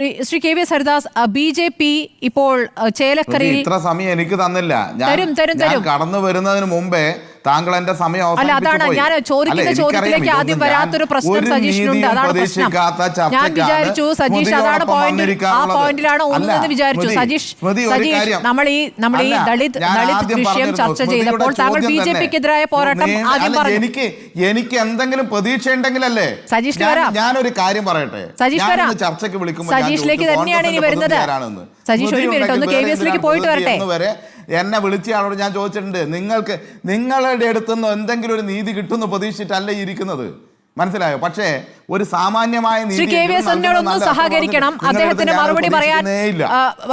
Shri- K V S Haridas B J P ഇപ്പോൾ ചേലക്കരയിൽ ഇത്ര സമയം എനിക്ക് തന്നില്ല ഞാൻ. കടന്നു വരുന്നതിന് മുമ്പേ താങ്കൾ എന്റെ സമയം പ്രതീക്ഷിക്കാത്ത ചർച്ചയ്ക്കാണ്. നമ്മൾ ഈ നമ്മൾ ഈ ദളിത് ദളിത് വിഷയം ചർച്ച ചെയ്തപ്പോൾ താങ്കൾ ബി ജെ പിക്കെതിരായ പോരാട്ടം ആദ്യം പറഞ്ഞു എനിക്ക് എനിക്ക് എന്തെങ്കിലും പ്രതീക്ഷ ഉണ്ടെങ്കിലല്ലേ? സജീഷ്. ഞാനൊരു കാര്യം പറയട്ടെ? സജീഷ് ചർച്ചയ്ക്ക് വിളിക്കുമ്പോൾ സജീഷിലേക്ക് തന്നെയാണ് ഇനി വരുന്നത്. സജീഷ് ഒരു മിനിറ്റ് ഒന്ന് കെ വി എസിലേക്ക് പോയിട്ട് വരട്ടെ. എന്നെ വിളിച്ച ആളോട് ഞാൻ ചോദിച്ചിട്ടുണ്ട്. നിങ്ങൾക്ക് നിങ്ങളുടെ അടുത്തുനിന്ന് എന്തെങ്കിലും ഒരു നീതി കിട്ടുമെന്ന് പ്രതീക്ഷിച്ചിട്ടല്ല ഇരിക്കുന്നത്. മനസ്സിലായോ? പക്ഷേ ഒരു സാമാന്യമായ എസ് സഹകരിക്കണം. അദ്ദേഹത്തിന് മറുപടി പറയാൻ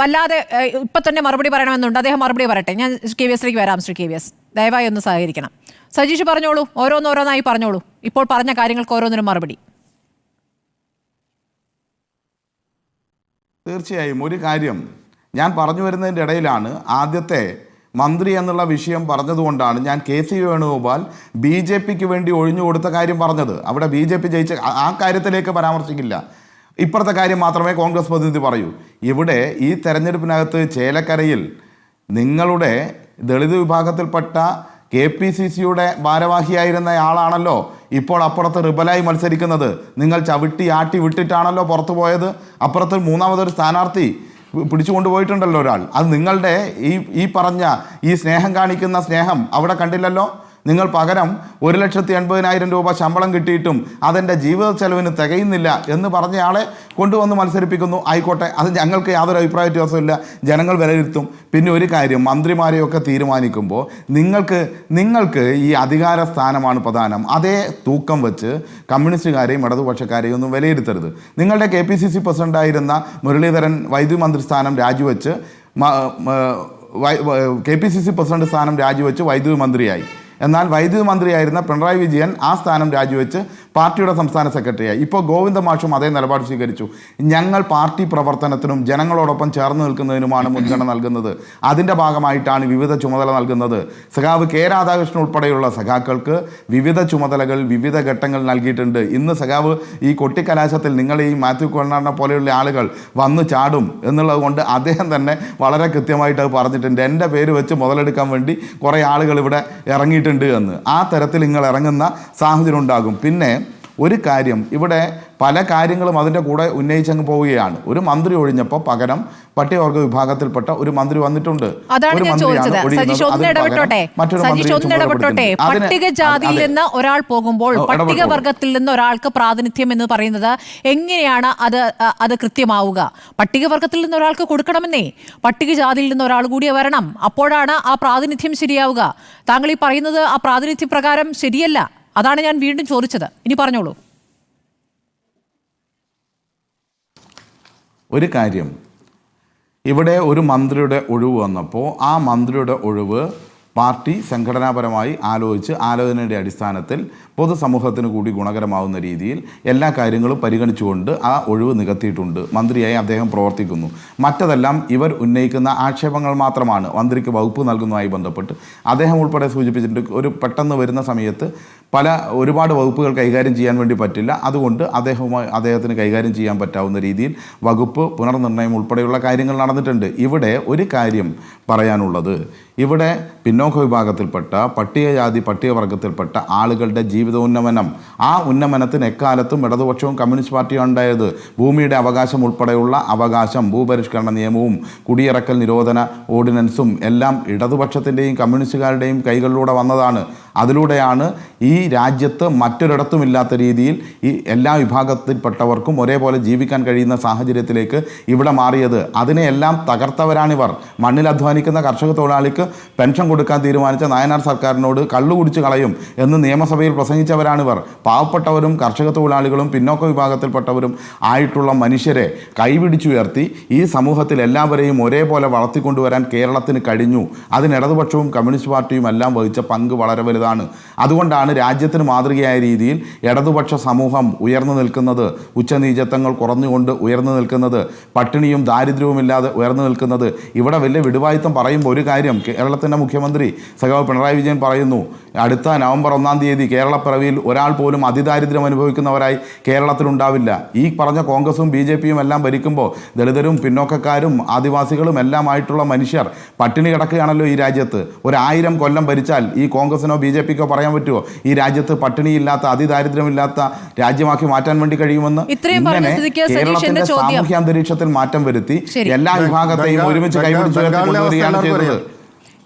വല്ലാതെ ഇപ്പൊ തന്നെ മറുപടി പറയണമെന്നുണ്ട്. അദ്ദേഹം മറുപടി പറയട്ടെ. ഞാൻ കെ വി എസിലേക്ക് വരാം ശ്രീ കെ വി എസ്. ദയവായി ഒന്ന് സഹകരിക്കണം. സജീഷ് പറഞ്ഞോളൂ. ഓരോന്നോരോന്നായി പറഞ്ഞോളൂ. ഇപ്പോൾ പറഞ്ഞ കാര്യങ്ങൾക്ക് ഓരോന്നിനും മറുപടി. തീർച്ചയായും ഒരു കാര്യം ഞാൻ പറഞ്ഞു വരുന്നതിന്റെ ഇടയിലാണ് ആദ്യത്തെ മന്ത്രി എന്നുള്ള വിഷയം പറഞ്ഞതുകൊണ്ടാണ് ഞാൻ K C Venugopal B J പിക്ക് വേണ്ടി ഒഴിഞ്ഞു കൊടുത്ത കാര്യം പറഞ്ഞത്. അവിടെ ബി ജെ പി ജയിച്ച ആ- കാര്യത്തിലേക്ക് പരാമർശിക്കില്ല. ഇപ്പുറത്തെ കാര്യം മാത്രമേ കോൺഗ്രസ് പ്രതിനിധി പറയൂ. ഇവിടെ ഈ തെരഞ്ഞെടുപ്പിനകത്ത് ചേലക്കരയിൽ നിങ്ങളുടെ ദളിത് വിഭാഗത്തിൽപ്പെട്ട കെ പി സി സിയുടെ ഭാരവാഹിയായിരുന്ന ആളാണല്ലോ ഇപ്പോൾ അപ്പുറത്ത് റിബലായി മത്സരിക്കുന്നത്. നിങ്ങൾ ചവിട്ടി ആട്ടി വിട്ടിട്ടാണല്ലോ പുറത്തു പോയത് അപ്പുറത്ത് മൂന്നാമതൊരു സ്ഥാനാർത്ഥി പിടിച്ചുകൊണ്ട് പോയിട്ടുണ്ടല്ലോ ഒരാൾ. അത് നിങ്ങളുടെ ഈ ഈ പറഞ്ഞ ഈ സ്നേഹം കാണിക്കുന്ന സ്നേഹം അവിടെ കണ്ടില്ലല്ലോ? നിങ്ങൾ പകരം ഒരു ലക്ഷത്തി എൺപതിനായിരം രൂപ ശമ്പളം കിട്ടിയിട്ടും അതെന്റെ ജീവിത ചെലവിന് തികയുന്നില്ല എന്ന് പറഞ്ഞയാളെ കൊണ്ടുവന്ന് മത്സരിപ്പിക്കുന്നു ആയിക്കോട്ടെ. അത് ഞങ്ങൾക്ക് യാതൊരു അഭിപ്രായ വ്യത്യാസമില്ല ജനങ്ങൾ വിലയിരുത്തും. പിന്നെ ഒരു കാര്യം മന്ത്രിമാരെയൊക്കെ തീരുമാനിക്കുമ്പോൾ നിങ്ങൾക്ക് നിങ്ങൾക്ക് ഈ അധികാര സ്ഥാനമാണ് പ്രധാനം. അതേ തൂക്കം വെച്ച് കമ്മ്യൂണിസ്റ്റുകാരെയും ഇടതുപക്ഷക്കാരെയും ഒന്നും വിലയിരുത്തരുത്. നിങ്ങളുടെ കെ പി സി സി പ്രസിഡന്റായിരുന്ന മുരളീധരൻ വൈദ്യുതി മന്ത്രി സ്ഥാനം രാജിവെച്ച് K P C C president സ്ഥാനം രാജിവെച്ച് വൈദ്യുതി മന്ത്രിയായി. എന്നാൽ വൈദ്യുതി മന്ത്രിയായിരുന്ന പിണറായി വിജയൻ ആ സ്ഥാനം രാജിവെച്ച് പാർട്ടിയുടെ സംസ്ഥാന സെക്രട്ടറിയായി. ഇപ്പോൾ ഗോവിന്ദ മാഷും അതേ നിലപാട് സ്വീകരിച്ചു. ഞങ്ങൾ പാർട്ടി പ്രവർത്തനത്തിനും ജനങ്ങളോടൊപ്പം ചേർന്ന് നിൽക്കുന്നതിനുമാണ് മുൻഗണന നൽകുന്നത്. അതിന്റെ ഭാഗമായിട്ടാണ് വിവിധ ചുമതല നൽകുന്നത്. സഖാവ് കെ രാധാകൃഷ്ണൻ ഉൾപ്പെടെയുള്ള സഖാക്കൾക്ക് വിവിധ ചുമതലകൾ വിവിധ ഘട്ടങ്ങൾ നൽകിയിട്ടുണ്ട്. ഇന്ന് സഖാവ് ഈ കൊട്ടിക്കലാശത്തിൽ നിങ്ങൾ ഈ മാത്യു കൊണ്ടാടിനെ പോലെയുള്ള ആളുകൾ വന്ന് ചാടും എന്നുള്ളത് കൊണ്ട് അദ്ദേഹം തന്നെ വളരെ കൃത്യമായിട്ട് അത് പറഞ്ഞിട്ടുണ്ട്. എന്റെ പേര് വെച്ച് മുതലെടുക്കാൻ വേണ്ടി കുറേ ആളുകൾ ഇവിടെ ഇറങ്ങിയിട്ടുണ്ട് എന്ന്. ആ തരത്തിൽ നിങ്ങൾ ഇറങ്ങുന്ന സാഹചര്യം ഉണ്ടാകും. പിന്നെ ഒരു കാര്യം ഇവിടെ പല കാര്യങ്ങളും അതിന്റെ കൂടെ ഉന്നയിച്ചങ്ങ് പോവുകയാണ്. ഒരു മന്ത്രി ഒഴിഞ്ഞപ്പോൾ പകരം പട്ടികവർഗ വിഭാഗത്തിൽപ്പെട്ട ഒരു മന്ത്രി വന്നിട്ടുണ്ട്. അതാണ് ഞാൻ ചോദിച്ചത്. ഇടപെട്ടോട്ടെ. പട്ടികജാതിയിൽ നിന്ന് ഒരാൾ പോകുമ്പോൾ. പട്ടികവർഗത്തിൽ നിന്ന് ഒരാൾക്ക് പ്രാതിനിധ്യം എന്ന് പറയുന്നത് എങ്ങനെയാണ് അത് അത് കൃത്യമാവുക? പട്ടികവർഗത്തിൽ നിന്ന് ഒരാൾക്ക് കൊടുക്കണമെന്നേ. പട്ടികജാതിയിൽ നിന്ന് ഒരാൾ കൂടി വരണം. അപ്പോഴാണ് ആ പ്രാതിനിധ്യം ശരിയാവുക. താങ്കൾ ഈ പറയുന്നത് ആ പ്രാതിനിധ്യ പ്രകാരം ശരിയല്ല. അതാണ് ഞാൻ വീണ്ടും ചോദിച്ചത്. ഇനി പറഞ്ഞോളൂ. ഒരു കാര്യം. ഇവിടെ ഒരു മന്ത്രിയുടെ ഒഴിവ് വന്നപ്പോൾ ആ മന്ത്രിയുടെ ഒഴിവ് പാർട്ടി സംഘടനാപരമായി ആലോചിച്ച് ആലോചനയുടെ അടിസ്ഥാനത്തിൽ പൊതുസമൂഹത്തിന് കൂടി ഗുണകരമാവുന്ന രീതിയിൽ എല്ലാ കാര്യങ്ങളും പരിഗണിച്ചുകൊണ്ട് ആ ഒഴിവ് നികത്തിയിട്ടുണ്ട്. മന്ത്രിയായി അദ്ദേഹം പ്രവർത്തിക്കുന്നു. മറ്റതെല്ലാം ഇവർ ഉന്നയിക്കുന്ന ആക്ഷേപങ്ങൾ മാത്രമാണ് മന്ത്രിക്ക് വകുപ്പ് നൽകുന്നതുമായി ബന്ധപ്പെട്ട്. അദ്ദേഹം ഉൾപ്പെടെ സൂചിപ്പിച്ചിട്ടുണ്ട് ഒരു പെട്ടെന്ന് വരുന്ന സമയത്ത് പല ഒരുപാട് വകുപ്പുകൾ കൈകാര്യം ചെയ്യാൻ വേണ്ടി പറ്റില്ല. അതുകൊണ്ട് അദ്ദേഹവുമായി അദ്ദേഹത്തിന് കൈകാര്യം ചെയ്യാൻ പറ്റാവുന്ന രീതിയിൽ വകുപ്പ് പുനർനിർണയം ഉൾപ്പെടെയുള്ള കാര്യങ്ങൾ നടന്നിട്ടുണ്ട്. ഇവിടെ ഒരു കാര്യം പറയാനുള്ളത്. ഇവിടെ പിന്നോക്ക വിഭാഗത്തിൽപ്പെട്ട പട്ടികജാതി പട്ടികവർഗത്തിൽപ്പെട്ട ആളുകളുടെ ജീവിതോന്നമനം ആ ഉന്നമനത്തിന് എക്കാലത്തും ഇടതുപക്ഷവും കമ്മ്യൂണിസ്റ്റ് പാർട്ടിയും ഉണ്ടായത്. ഭൂമിയുടെ അവകാശം ഉൾപ്പെടെയുള്ള അവകാശം ഭൂപരിഷ്കരണ നിയമവും കുടിയിറക്കൽ നിരോധന ഓർഡിനൻസും എല്ലാം ഇടതുപക്ഷത്തിന്റെയും കമ്മ്യൂണിസ്റ്റുകാരുടെയും കൈകളിലൂടെ വന്നതാണ്. അതിലൂടെയാണ് ഈ രാജ്യത്ത് മറ്റൊരിടത്തുമില്ലാത്ത രീതിയിൽ ഈ എല്ലാ വിഭാഗത്തിൽപ്പെട്ടവർക്കും ഒരേപോലെ ജീവിക്കാൻ കഴിയുന്ന സാഹചര്യത്തിലേക്ക് ഇവിടെ മാറിയത്. അതിനെയെല്ലാം തകർത്തവരാണിവർ. മണ്ണിൽ അധ്വാനിക്കുന്ന കർഷക തൊഴിലാളിക്ക് പെൻഷൻ കൊടുക്കാൻ തീരുമാനിച്ച നയനാർ സർക്കാരിനോട് കള്ളു കുടിച്ച് കളയും എന്ന് നിയമസഭയിൽ പ്രസംഗിച്ചവരാണിവർ. പാവപ്പെട്ടവരും കർഷക തൊഴിലാളികളും പിന്നോക്ക വിഭാഗത്തിൽപ്പെട്ടവരും ആയിട്ടുള്ള മനുഷ്യരെ കൈപിടിച്ചുയർത്തി ഈ സമൂഹത്തിൽ എല്ലാവരെയും ഒരേപോലെ വളർത്തിക്കൊണ്ടുവരാൻ കേരളത്തിന് കഴിഞ്ഞു. അതിന് ഇടതുപക്ഷവും കമ്മ്യൂണിസ്റ്റ് പാർട്ടിയും എല്ലാം വഹിച്ച പങ്ക് വളരെ വലുതാണ്. അതുകൊണ്ടാണ് രാജ്യത്തിന് മാതൃകയായ രീതിയിൽ ഇടതുപക്ഷ സമൂഹം ഉയർന്നു നിൽക്കുന്നത്. ഉച്ചനീചത്വങ്ങൾ കുറഞ്ഞുകൊണ്ട് ഉയർന്നു നിൽക്കുന്നത്. പട്ടിണിയും ദാരിദ്ര്യവുമില്ലാതെ ഉയർന്നു നിൽക്കുന്നത്. ഇവിടെ വലിയ വിടുവായുത്തം പറയുമ്പോൾ ഒരു കാര്യം കേരളത്തിന്റെ മുഖ്യമന്ത്രി സഖാവ് പിണറായി വിജയൻ പറയുന്നു. അടുത്ത നവംബർ ഒന്നാം തീയതി കേരളപ്പിറവിയിൽ ഒരാൾ പോലും അതിദാരിദ്ര്യം അനുഭവിക്കുന്നവരായി കേരളത്തിലുണ്ടാവില്ല. ഈ പറഞ്ഞ കോൺഗ്രസും ബി ജെ പിയും എല്ലാം ഭരിക്കുമ്പോൾ ദളിതരും പിന്നോക്കക്കാരും ആദിവാസികളും എല്ലാമായിട്ടുള്ള മനുഷ്യർ പട്ടിണി കിടക്കുകയാണല്ലോ ഈ രാജ്യത്ത്. ഒരായിരം കൊല്ലം ഭരിച്ചാൽ ഈ കോൺഗ്രസിനോ ബി ജെ പിക്കോ പറയാൻ പറ്റുമോ ഈ രാജ്യത്ത് പട്ടിണിയില്ലാത്ത അതിദാരിദ്ര്യമില്ലാത്ത രാജ്യമാക്കി മാറ്റാൻ വേണ്ടി കഴിയുമെന്ന്? ഇത്രയും പറഞ്ഞ ഇങ്ങനെ കേരളത്തിന്റെ സാമൂഹ്യ അന്തരീക്ഷത്തിൽ മാറ്റം വരുത്തി എല്ലാ വിഭാഗത്തെയും ഒരുമിച്ച് കൈപിടിച്ചു കൈപിടിച്ച്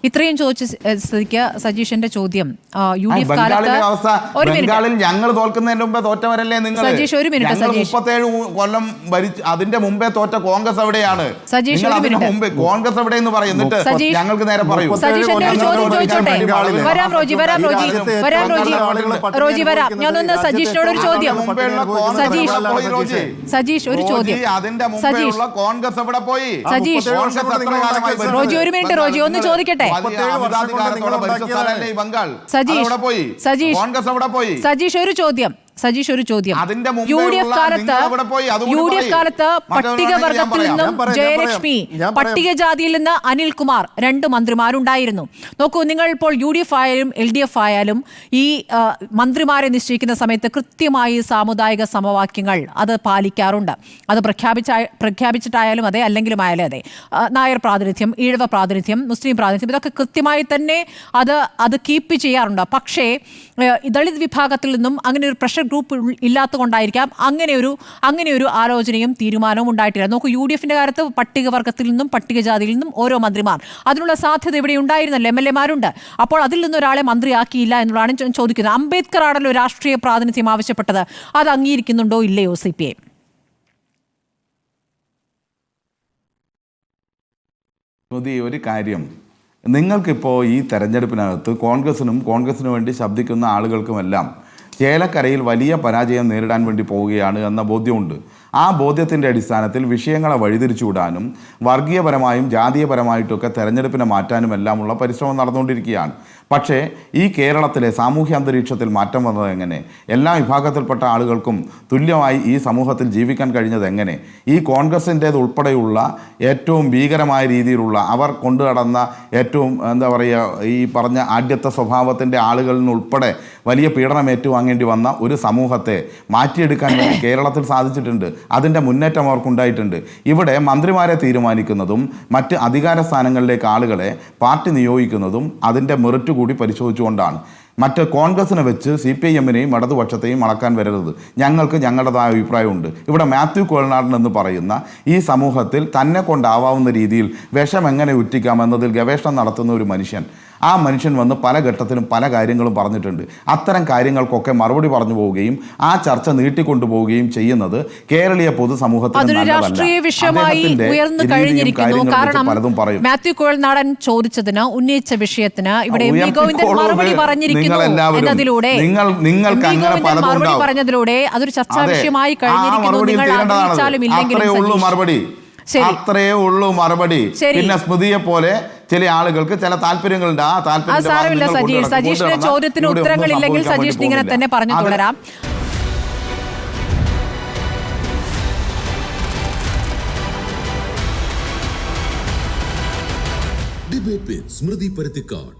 ഇത്രയും ചോദിച്ച സ്ഥിതിക്ക് സജീഷിന്റെ ചോദ്യം. യു ഡി എഫ് കാലത്ത് ബംഗാളിലെ അവസ്ഥ. ഒരു മിനിറ്റ്. ബംഗാളിൽ ഞങ്ങൾ തോൽക്കുന്നതിന് മുമ്പേ തോറ്റവരല്ലേ നിങ്ങൾ? സജീഷ്, ഒരു മിനിറ്റ്, സജീഷ്. മുപ്പത്തേഴ് കൊല്ലം ഭരിച്ചു അതിന്റെ മുമ്പേ തോറ്റ കോൺഗ്രസ് എവിടെയാണ്? സജീഷ്, ഒരു മിനിറ്റ്. മുമ്പേ കോൺഗ്രസ് എവിടെ എന്ന് പറയുന്നിട്ട് ഞങ്ങൾക്ക് നേരെ പറയൂ. സജീഷ് ഒരു ചോദ്യം ചോദിച്ചോട്ടെ? വരാം റോജി വരാം റോജി വരാം റോജി. റോജി വരാം. ഞാനൊന്ന് സജീഷിനോട് ഒരു ചോദ്യം. സജീഷ്. സജീഷ് ഒരു ചോദ്യം. അതിന്റെ സജീഷ്. കോൺഗ്രസ് എവിടെ പോയി? സജീഷ്. റോജി, ഒരു മിനിറ്റ്, റോജി, ഒന്ന് ചോദിക്കട്ടെ. സജീഷ്, സജീഷ് ഒരു ചോദ്യം. സജീഷ് ഒരു ചോദ്യം. യു ഡി എഫ് കാലത്ത് യു ഡി എഫ് കാലത്ത് പട്ടികവർഗത്തിൽ നിന്നും ജയലക്ഷ്മി. പട്ടികജാതിയിൽ നിന്ന് അനിൽകുമാർ രണ്ട് മന്ത്രിമാരുണ്ടായിരുന്നു. നോക്കൂ നിങ്ങൾ ഇപ്പോൾ യു ഡി എഫ് ആയാലും എൽ ഡി എഫ് ആയാലും ഈ മന്ത്രിമാരെ നിശ്ചയിക്കുന്ന സമയത്ത് കൃത്യമായി സാമുദായിക സമവാക്യങ്ങൾ അത് പാലിക്കാറുണ്ട്. അത് പ്രഖ്യാപിച്ച പ്രഖ്യാപിച്ചിട്ടായാലും അതെ അല്ലെങ്കിലും ആയാലും അതെ നായർ പ്രാതിനിധ്യം ഈഴവ പ്രാതിനിധ്യം മുസ്ലിം പ്രാതിനിധ്യം ഇതൊക്കെ കൃത്യമായി തന്നെ അത് അത് കീപ്പ് ചെയ്യാറുണ്ട്. പക്ഷേ ദളിത് വിഭാഗത്തിൽ നിന്നും അങ്ങനെ ഒരു പ്രഷർ ഗ്രൂപ്പ് ഉൾ- ഇല്ലാത്തതുകൊണ്ടായിരിക്കാം അങ്ങനെ ഒരു അങ്ങനെ ഒരു ആലോചനയും തീരുമാനവും ഉണ്ടായിട്ടില്ല. നോക്കൂ യു ഡി എഫിന്റെ കാലത്ത് പട്ടികവർഗത്തിൽ നിന്നും പട്ടികജാതിയിൽ നിന്നും ഓരോ മന്ത്രിമാർ. അതിനുള്ള സാധ്യത ഇവിടെ ഉണ്ടായിരുന്നല്ലോ എം എൽ എമാരുണ്ട്. അപ്പോൾ അതിൽ നിന്ന് ഒരാളെ മന്ത്രിയാക്കിയില്ല എന്നുള്ളതാണ് ഞാൻ ചോദിക്കുന്നത്. അംബേദ്കർ ആണല്ലോ രാഷ്ട്രീയ പ്രാതിനിധ്യം ആവശ്യപ്പെട്ടത്. അത് അംഗീകരിക്കുന്നുണ്ടോ ഇല്ലയോ സി പി ഐ? ഒരു കാര്യം. നിങ്ങൾക്കിപ്പോൾ ഈ തെരഞ്ഞെടുപ്പിനകത്ത് കോൺഗ്രസിനും കോൺഗ്രസിനു വേണ്ടി ശബ്ദിക്കുന്ന ആളുകൾക്കുമെല്ലാം ചേലക്കരയിൽ വലിയ പരാജയം നേരിടാൻ വേണ്ടി പോവുകയാണ് എന്ന ബോധ്യമുണ്ട്. ആ ബോധ്യത്തിന്റെ അടിസ്ഥാനത്തിൽ വിഷയങ്ങളെ വഴിതിരിച്ചുവിടാനും വർഗീയപരമായും ജാതീയപരമായിട്ടൊക്കെ തെരഞ്ഞെടുപ്പിനെ മാറ്റാനുമെല്ലാമുള്ള പരിശ്രമം നടന്നുകൊണ്ടിരിക്കുകയാണ്. പക്ഷേ ഈ കേരളത്തിലെ സാമൂഹ്യ അന്തരീക്ഷത്തിൽ മാറ്റം വന്നത് എങ്ങനെ? എല്ലാ വിഭാഗത്തിൽപ്പെട്ട ആളുകൾക്കും തുല്യമായി ഈ സമൂഹത്തിൽ ജീവിക്കാൻ കഴിഞ്ഞത് എങ്ങനെ? ഈ കോൺഗ്രസിന്റേത് ഉൾപ്പെടെയുള്ള ഏറ്റവും ഭീകരമായ രീതിയിലുള്ള അവർ കൊണ്ടു കടന്ന ഏറ്റവും എന്താ പറയുക ഈ പറഞ്ഞ ആദ്യത്തെ സ്വഭാവത്തിന്റെ ആളുകളിൽ നിന്നുൾപ്പെടെ വലിയ പീഡനം ഏറ്റുവാങ്ങേണ്ടി വന്ന ഒരു സമൂഹത്തെ മാറ്റിയെടുക്കാൻ വേണ്ടി കേരളത്തിൽ സാധിച്ചിട്ടുണ്ട്. അതിന്റെ മുന്നേറ്റം അവർക്കുണ്ടായിട്ടുണ്ട്. ഇവിടെ മന്ത്രിമാരെ തീരുമാനിക്കുന്നതും മറ്റ് അധികാര സ്ഥാനങ്ങളിലേക്ക് ആളുകളെ പാർട്ടി നിയോഗിക്കുന്നതും അതിന്റെ മെറിറ്റ് കൂടി പരിശോധിച്ചുകൊണ്ടാണ്. മറ്റ് കോൺഗ്രസിനെ വെച്ച് സി പി ഐ എമ്മിനെയും ഇടതുപക്ഷത്തെയും അളക്കാൻ വരരുത്. ഞങ്ങൾക്ക് ഞങ്ങളുടേതായ അഭിപ്രായമുണ്ട്. ഇവിടെ മാത്യു കോൾനാടൻ എന്ന് പറയുന്ന ഈ സമൂഹത്തിൽ തന്നെ കൊണ്ടാവാവുന്ന രീതിയിൽ വിഷം എങ്ങനെ ഉറ്റിക്കാം എന്നതിൽ ഗവേഷണം നടത്തുന്ന ഒരു മനുഷ്യൻ. ആ മനുഷ്യൻ വന്ന് പല ഘട്ടത്തിലും പല കാര്യങ്ങളും പറഞ്ഞിട്ടുണ്ട്. അത്തരം കാര്യങ്ങൾക്കൊക്കെ മറുപടി പറഞ്ഞു പോവുകയും ആ ചർച്ച നീട്ടിക്കൊണ്ടുപോവുകയും ചെയ്യുന്നത് കേരളീയ പൊതുസമൂഹത്തിന് കാരണം പലതും പറയും. മാത്യു കോൾനാടൻ ചോദിച്ചതിന് ഉന്നയിച്ച വിഷയത്തിന് ഇവിടെ മറുപടി പറഞ്ഞിരിക്കുന്നു. നിങ്ങളെല്ലാവരും. എല്ലാവരും നിങ്ങൾ നിങ്ങൾക്ക് അങ്ങനെ പലതും പറഞ്ഞതിലൂടെ അതൊരു ചർച്ചാ വിഷയമായി കഴിഞ്ഞിരിക്കുന്നു. നിങ്ങൾ തീരേണ്ടതാണത്. ഇല്ലെങ്കിലും മറുപടി. അത്രയേ അത്രേ ഉള്ളൂ മറുപടി. പിന്നെ സ്മൃതിയെ പോലെ ചില ആളുകൾക്ക് ചില താല്പര്യങ്ങളുണ്ട്. ആ താല്പര്യം സാരമില്ല സജീഷ് സജീഷിന്റെ ചോദ്യത്തിന് ഉത്തരങ്ങളില്ലെങ്കിൽ സജീഷ് ഇങ്ങനെ തന്നെ പറഞ്ഞു തുടരാം ഡിബേറ്റ് സ്മൃതി പരുത്തിക്കാട്.